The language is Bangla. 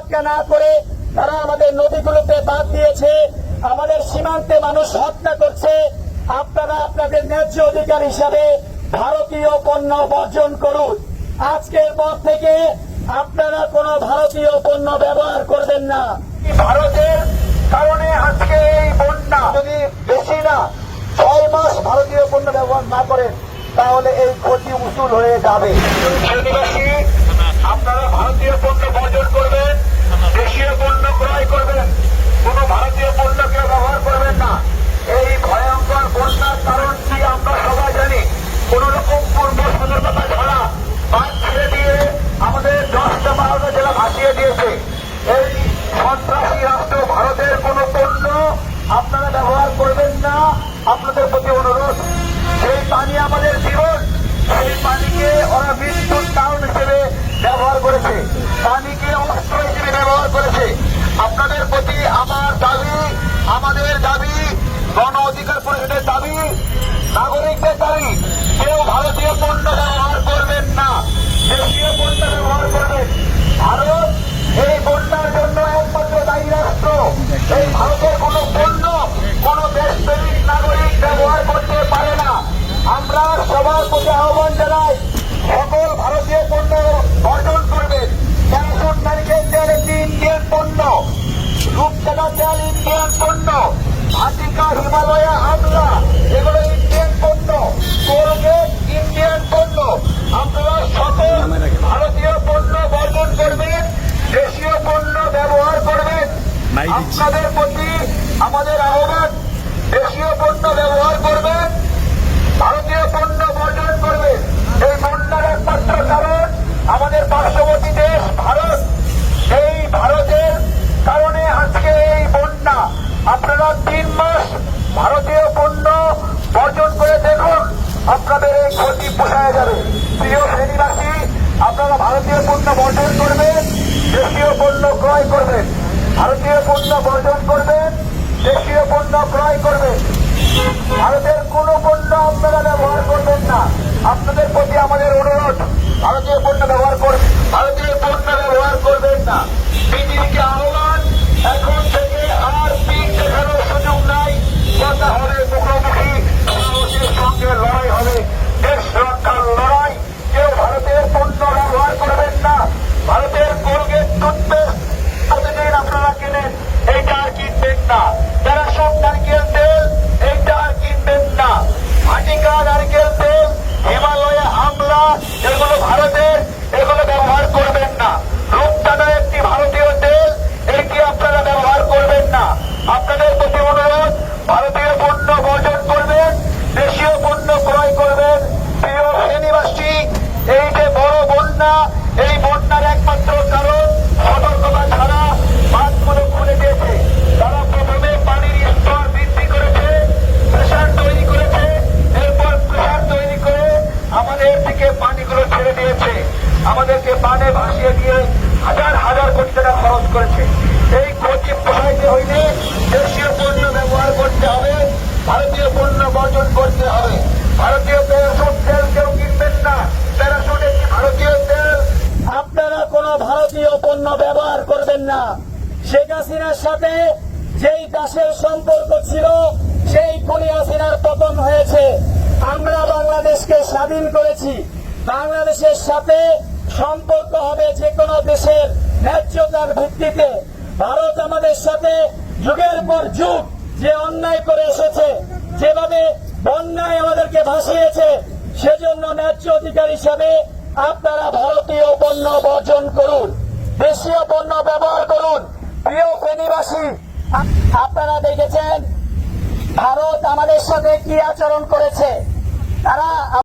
আত্মহত্যা না করে তারা আমাদের নদীগুলোতে বাদ দিয়েছে আমাদের সীমান্তে মানুষ হত্যা করছে। আপনারা আপনাদের ন্যায্য অধিকার হিসাবে ভারতীয় পণ্য বর্জন করুন। আজকের পর থেকে আপনারা কোন ভারতীয় পণ্য ব্যবহার করবেন না। ভারতের কারণে আজকে এই বন্যা যদি বেশি না ছয় মাস ভারতীয় পণ্য ব্যবহার না করেন তাহলে এই ক্ষতি উসুল হয়ে যাবে। আপনারা ভারতীয় পণ্য বর্জন করবেন। দেশীয় পণ্য ক্রয় করবেন, কোন ভারতীয় পণ্যকে ব্যবহার করবেন না। এই ভয়ঙ্কর বন্যার কারণ কি আমরা সবাই জানি? কোন রকম পূর্ব সতর্কতা ছাড়া বাদ ছেড়ে দিয়ে আমাদের দশটা বারোটা জেলা ভাসিয়ে দিয়েছে। এই সন্ত্রাসী রাষ্ট্র ভারতের কোন পণ্য আপনারা ব্যবহার করবেন না আপনাদের প্রতি অনুরোধ সেই পানি আমাদের জীবন সেই পানিকে ওরা মৃত্যুর কারণ হিসেবে ব্যবহার করেছে পানিকে অস্ত্র হিসেবে ব্যবহার করেছে আপনাদের প্রতি আমার দাবি আমাদের দাবি গণ অধিকার পরিষদের দাবি নাগরিকদের কেউ ভারতীয় পণ্য ব্যবহার করবেন না। দেশীয় পণ্য ব্যবহার করবেন। ভারত এই বন্যার জন্য একমাত্র দায়ী রাষ্ট্র। এই ভারতের কোন পণ্য কোন দেশপ্রেমিক নাগরিক ব্যবহার করতে পারে না। আমরা সবার প্রতি আহ্বান জানাই সকল ভারতীয় পণ্য বর্জন করবেন ক্যান্সার নারিকেল তেল একটি ইন্ডিয়ান পণ্য রূপচাঁদা তেল ইন্ডিয়ান পণ্য ভাটিকা হিমালয়া আমলা এগুলো ইন্ডিয়ান পণ্য কোলগেট ইন্ডিয়ান পণ্য আপনারা সকল ভারতীয় পণ্য বর্জন করবেন দেশীয় পণ্য ব্যবহার করবেন আপনাদের প্রতি আমাদের আহ্বান, দেশীয় পণ্য ব্যবহার করবেন ভারতীয় পণ্য বর্জন করবে। এই বন্যার একমাত্র কারণ আমাদের পার্শ্ববর্তী দেশ, ভারত। এই ভারতের কারণে আজকে এই বন্যা। আপনারা তিন মাস ভারতীয় পণ্য বর্জন করে দেখুন, আপনাদের এই ক্ষতি পোষায় যাবে। প্রিয় শ্রেণীবাসী, আপনারা ভারতীয় পণ্য বর্জন করবেন, দেশীয় পণ্য ক্রয় করবেন। ভারতীয় পণ্য বর্জন করবেন দেশীয় পণ্য ক্রয় করবেন ভারতের কোন পণ্য আপনারা ব্যবহার করবেন না। আপনাদের প্রতি আমাদের অনুরোধ, ভারতীয় পণ্য ব্যবহার করবেন ভারতীয় পণ্য ব্যবহার করবেন না বিজেপিকে আহ্বান এখন থেকে আর পিক দেখানোর সুযোগ নাই কথা হবে মুখোমুখি সাহসের সঙ্গে লড়াই হবে দেশ রক্ষার লড়াই কেউ ভারতের পণ্য ব্যবহার করবেন না ভারতের কোলগেট টুথপেস্ট প্রতিদিন আপনারা কেনেন এইটা আর কিনবেন না যারা সব নারকেল তেল এইটা আর কিনবেন না ভাটিকা নারকেল তেল হিমালয়া আমলা এগুলো ভারতের এগুলো ব্যবহার করবেন না রূপদানা একটি ভারতীয় তেল এটি আপনারা ব্যবহার করবেন না আপনাদের প্রতি অনুরোধ ভারতীয় পণ্য বর্জন করবেন দেশীয় পণ্য ক্রয় করবেন প্রিয় শ্রেণীবাসী এই যে বড় বন্যা এই বন্যার একমাত্র কারণ সতর্কতা ছাড়া বাঁধগুলো খুলে দিয়েছে তারা প্রথমে পানির স্তর বৃদ্ধি করেছে প্রেশার তৈরি করেছে এরপর প্রেশার তৈরি করে আমাদের দিকে পানিগুলো ছেড়ে দিয়েছে আমাদেরকে পানে ভাসিয়ে দিয়ে হাজার হাজার কোটি টাকা খরচ করেছে এই ক্ষতি পোষাইতে হইলে দেশীয় পণ্য ব্যবহার করতে হবে, ভারতীয় পণ্য বর্জন করতে হবে। ভারতীয় প্যারাসুট তেল কেউ কিনবেন না। প্যারাসুট একটি ভারতীয় তেল? আপনারা কোনো ভারতীয় পণ্য ব্যবহার করবেন না। শেখ হাসিনার সাথে যেই দাসের সম্পর্ক ছিল, সেই খুনি হাসিনার পতন হয়েছে। আমরা বাংলাদেশকে স্বাধীন করেছি। বাংলাদেশের সাথে সম্পর্ক হবে যে কোনো দেশের ন্যায্যতার ভিত্তিতে। ভারত আমাদের সাথে যুগের পর যুগ যে অন্যায় করে এসেছে, যেভাবে বন্যায় আমাদেরকে ভাসিয়েছে, সেজন্য ন্যায্য অধিকার হিসাবে আপনারা ভারতীয় পণ্য বর্জন করুন, দেশীয় পণ্য ব্যবহার করুন। প্রিয় ফেনীবাসী আপ- আপনারা দেখেছেন, ভারত আমাদের সাথে কি আচরণ করেছে? তারা